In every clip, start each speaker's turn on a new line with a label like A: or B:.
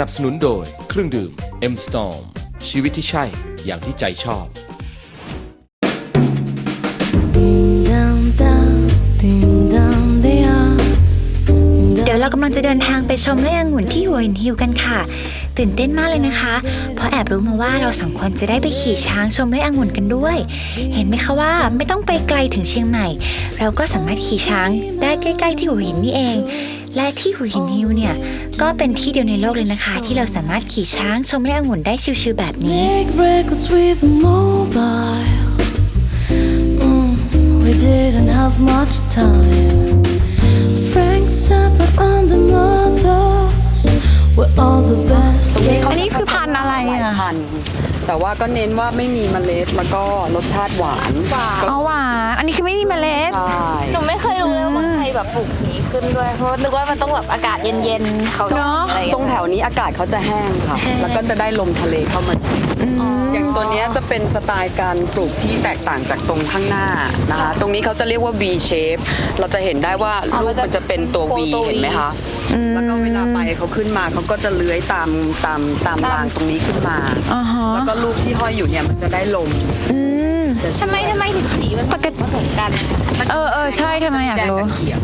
A: นับสนุนโดยเครื่องดื่ม M Storm ชีวิตที่ใช่อย่างที่ใจชอบ
B: เดี๋ยวเรากำลังจะเดินทางไปชมไร่องุ่นที่หัวหินฮิวกันค่ะ ตื่นเต้นมากเลยนะคะ เพราะแอบรู้มาว่าเราสองคนจะได้ไปขี่ช้างชมไร่องุ่นกันด้วย เห็นไหมคะว่าไม่ต้องไปไกลถึงเชียงใหม่ เราก็สามารถขี่ช้างได้ใกล้ ๆ ที่หัวหินนี่เอง และที่หัวหินฮิวเนี่ย ก็เป็นที่เดียวในโลกเลยนะคะ ที่เราสามารถขี่ช้างชมไร่องุ่นได้ชิวๆแบบนี้
C: Make records with mobile. Mm, we didn't have much time. Frank Zappa and the mothers were all the best.
D: อันนี้คือพันธุ์อะไร
E: หลาย
D: อะ
E: พันธุ์แต่ว่าก็เน้นว่าไม่มีเมล็ดแล้วก็รสชาติหวานก็
D: อ๋อหวาน อันนี้คือไม่มีเมล็ด
E: ใช่
F: หนูไม่เคยรู้เลยว่าเมืองไทยแบบปลูกอย่างนี้ ขึ้นด้วยเพราะว่านึกว่ามันต้องแบบอากาศเย็นๆเขา
D: เนอะ
F: อะไรอย่าง
E: ตรง
F: เงี้ย
E: แถวนี้อากาศเขาจะแห้งค่ะ แล้วก็จะได้ลมทะเลเข้ามา อย่างตัวเนี้ยจะเป็นสไตล์การปลูกที่แตกต่างจากตรงข้างหน้านะคะ ตรงนี้เขาจะเรียกว่า V shape เราจะเห็นได้ว่าลูกมันจะเป็นตัว V เห็นไหมคะแล้วก็เวลาใบเขาขึ้นมาเขาก็จะเลื้อยตามตามตามรางตรงนี้ขึ้นมา
D: อ่าฮะ
E: แล้วก็ลูกที่ห้อยอยู่เนี่ยมันจะได้ลม
D: อืม
F: ทำไมทำไมถึงสี
D: เออเออใช่ทำไมอยาก
E: แดง
D: รู้
E: กับเขียว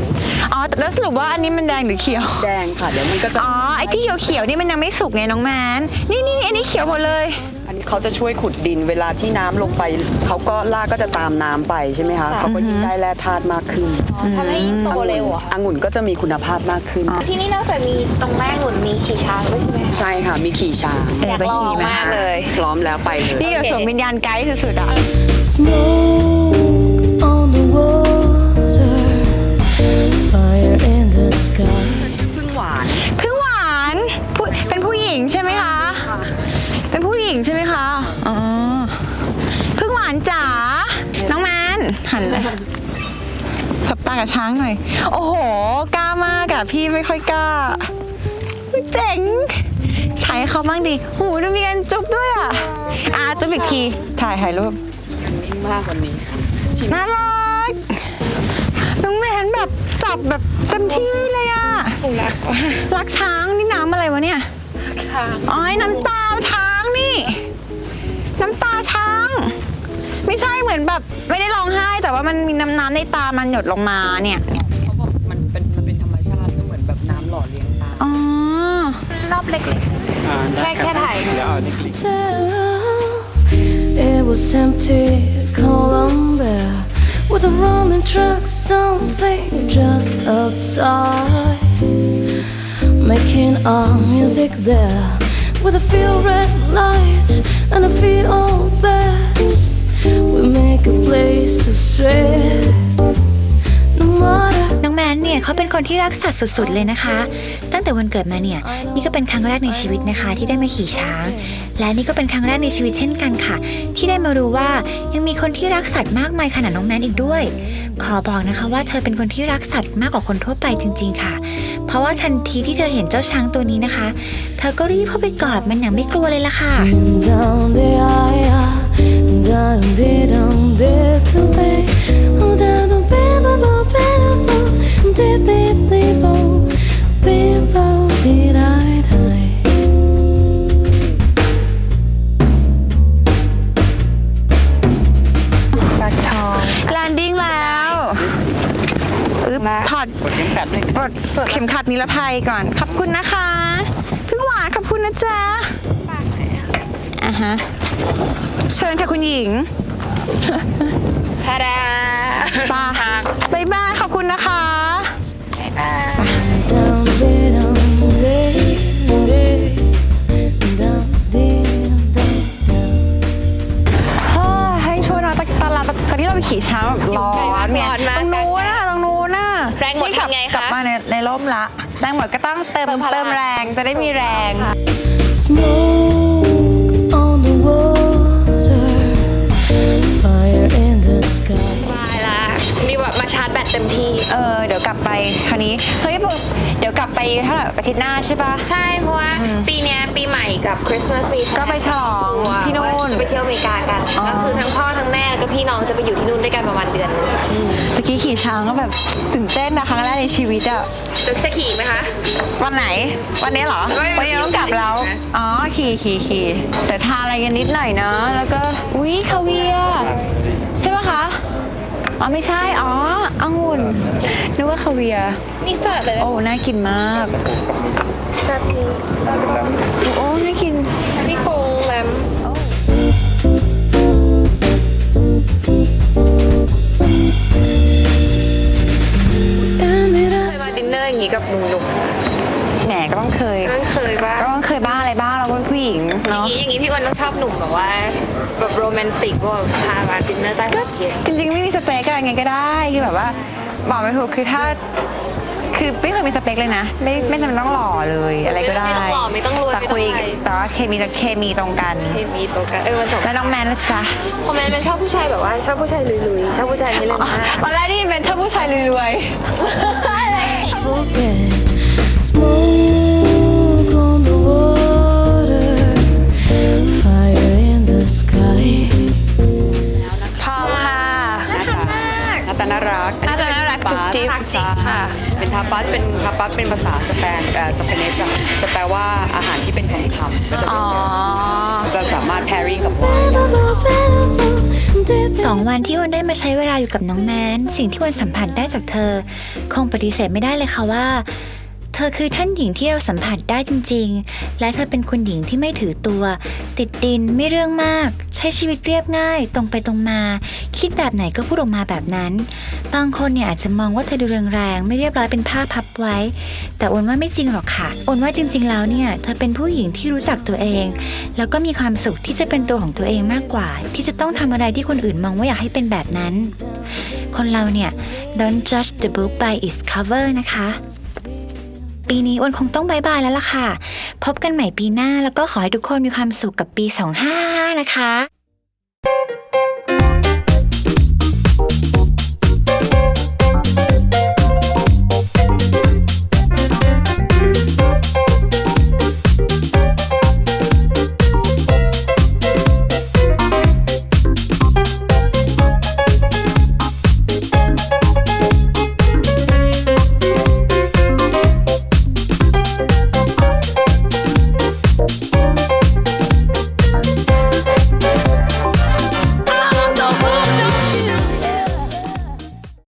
D: อ๋อ แล้วสรุปว่าอันนี้มันแดงหรือเขียว
E: แดงค่ะ เดี๋ยวมันก็จะ
D: อ๋อ ไอ้ที่เขียวๆนี่มันยังไม่สุกไงน้องแมน นี่นี่อันนี้เขียวหมดเลย
E: อันนี้เขาจะช่วยขุดดินเวลาที่น้ำลงไป เขาก็รากก็จะตามน้ำไปใช่ไหมคะเขาก็ยิ่งได้แร่ธาตุมากขึ้น
F: ทำให้ยิ่งโตเร็วอะ
E: องุ่นก็จะมีคุณภาพมากขึ้น
F: ที่นี่นอกจากมีตรงแรกหนุนมีขี่ช้างด้วยใช่ไหมคะ
E: ใช่ค่ะมีขี่ช้าง
D: เออไปขี่มา
F: อยากลองมากเลย
E: พร้อมแล้วไปเลย
D: นี่แบบสวมวิญญาณไกด์สุดๆอะ
E: น
D: จ๋า น้องแมนหันเลยสบตากับช้างหน่อย โอ้โห กล้ามากอะพี่ไม่ค่อยกล้า เจ๋ง ถ่ายให้เขาบ้างดิหูดูมีการจุ๊บด้วยอะอะจุ๊บอีกที ถ่ายถ่ายรูป
E: ยังนิ่งมากกว่านี้
D: น่ารัก น้องแมนแบบจับแบบเต็มที่เลยอะรักรักช้างนี่น้ำอะไรวะเนี่ยอ๋อไอ้น้ำตาช้างนี่ น้ำตาช้าง ไม่ใช่เหมือนแบบไม่ได้ร้องไห้ แต่ว่ามันมีน้ำน้ำในตามันหยดลงมาเนี่ยเนี่ย
E: เขาบอกมันเป็นมันเป็นธรรมชาติก็เหมือนแบบน้ำหล่อเลี้ยงตา
D: อ๋อ
F: รอบเล็กๆแค่แค่ถ่าย
C: It was empty, Columbia, with a rolling truck, something just outside. Making our music there, with a few red lights and a few
B: เขาเป็นคนที่รักสัตว์สุดๆเลยนะคะ ตั้งแต่วันเกิดมาเนี่ย นี่ก็เป็นครั้งแรกในชีวิตนะคะ ที่ได้มาขี่ช้าง และนี่ก็เป็นครั้งแรกในชีวิตเช่นกันค่ะ ที่ได้มารู้ว่ายังมีคนที่รักสัตว์มากมายขนาดน้องแมนอีกด้วย ขอบอกนะคะว่าเธอเป็นคนที่รักสัตว์มากกว่าคนทั่วไปจริง ๆ ค่ะ เพราะว่าทันทีที่เธอเห็นเจ้าช้างตัวนี้นะคะ เธอก็รีบเข้าไปกอดมันอย่างไม่กลัวเลยล่ะค่ะ
D: อด
E: กดเข็มขัดเลย
D: ปลดเข็มขัดนิรภัยก่อน ขอบคุณนะคะพึ่งหวานขอบคุณนะจ๊ะอะฮะ เชิญค่ะคุณหญิง
F: ทาดา
D: ตาบายบายขอบคุณนะคะ
C: Down the down the down the down down.
D: เฮ้ยให้ช่วยหนะตอนตอนเราตอนที่เราไปขี่ช้างแบบร้อนเนี่ย
F: มา
D: ในในร่มละแรงหมดก็ต้องเติม
F: เติมพลัง
D: เติมแรงจะได้มีแรง
C: Smoke on the water, fire in the sky.
F: บายละมีแบบมาชาร์จแบตตเต็มที่
D: เออ เดี๋ยวกลับไปคราวนี้ เฮ้ยบอกเดี๋ยวกลับไปเท่าไหร่อาทิตย์หน้าใช่ปะ
F: ใช่เพราะว่าปีเนี้ยปีใหม่ กับคริสต์มาสมี
D: ก็ไปฉลองที่นู่น
F: จะไปเที่ยวอเมริกากัน
D: อ๋อ
F: ก็คือทั้งพ่อทั้งแม่แล้วก็พี่น้องจะไปอยู่ที่นู่นด้วยกันประมาณเดือนหนึง
D: เมื่อกี้ขี่ช้างก็แบบตื่นเต้นนะครั้งแรกในชีวิตอะ
F: จะจะขี่ไหมคะ
D: วันไหน วันนี้เหรอ
F: ไม่
D: วันนี้ต้องกลับแล้ว
F: ไม่
D: อ๋อขี่ขี่ขี่แต่ทานอะไรกันนิดหน่อยนะ แล้วก็อุ๊ยคาเวียร์ใช่ปะคะอ๋อไม่ใช่อ๋อองุ่นนึกว่าคาเวียร์
F: นี่เสิร์ฟเลยนะ
D: โอ้น่ากินมาก
F: แก็
D: ต้องเคย
F: ๆนั่นเคยป่ะ
D: ก็ต้องเคยบ้างอะไรบ้างเราก็เป็นผู้หญิง
F: อย่า
D: เนาะ
F: งงี้อย่างงี้พี่อ้วนต้องชอบหนุ่มแบบว่าแบบโรแมนติกว่าแบบพามาดินเนอร์ใต้ร่มเย็น
D: จริงๆไม่มีสเปกอะไรไงก็ได้คือแบบว่าบอกไม่ถูกคือถ้า คือไม่เคยมีสเปคเลยนะ ไม่ไม่จำเป็นต้องหล่อเลยอะไรก็ได้
F: ไม่ต้องหล่อไม่ต้องรวย
D: แต่
F: ไม่ต้อง
D: คุย
F: อะไร
D: แต่ว่าเคมีจะเคมีตรงกัน
F: เคมีตัวกันเออมันสม
D: แล้วน้องแมนนะจ๊ะ
F: คอมเมนต์เป็นชอบผู้ชายแบบว่าชอบผู้ชายลุยๆชอบผู้ชายไม่เล่นมาก
D: ตอนแรกที่เป็นชอบผู้ชายรวย
C: forget
E: เป็นทาปัสเป็นภาษาสเปนเอ่อสเปนิชอะจะแปลว่าอาหารที่เป็นทองคำก็จะ
D: อ๋
E: เป็
D: อ
E: นจะสามารถ pairing กับไวน์ได้
B: สองวันที่วันได้มาใช้เวลาอยู่กับน้องแมน สิ่งที่วันสัมผัสได้จากเธอ คงปฏิเสธไม่ได้เลยค่ะว่าเธอคือท่านหญิงที่เราสัมผัสได้จริง ๆ และเธอเป็นคุณหญิงที่ไม่ถือตัว ติดดินไม่เรื่องมาก ใช้ชีวิตเรียบง่าย ตรงไปตรงมา คิดแบบไหนก็พูดออกมาแบบนั้น บางคนเนี่ยอาจจะมองว่าเธอดูแรงๆไม่เรียบร้อยเป็นผ้าพับไว้ แต่โอนว่าไม่จริงหรอกค่ะโอนว่าจริง ๆ แล้วเนี่ยเธอเป็นผู้หญิงที่รู้จักตัวเอง แล้วก็มีความสุขที่จะเป็นตัวของตัวเองมากกว่า ที่จะต้องทำอะไรที่คนอื่นมองว่าอยากให้เป็นแบบนั้น คนเราเนี่ย don't judge the book by its cover นะคะ ปีนี้อ้วนคงต้องบายบายแล้วล่ะค่ะ พบกันใหม่ปีหน้าแล้วก็ขอให้ทุกคนมีความสุขกับปี 255นะคะ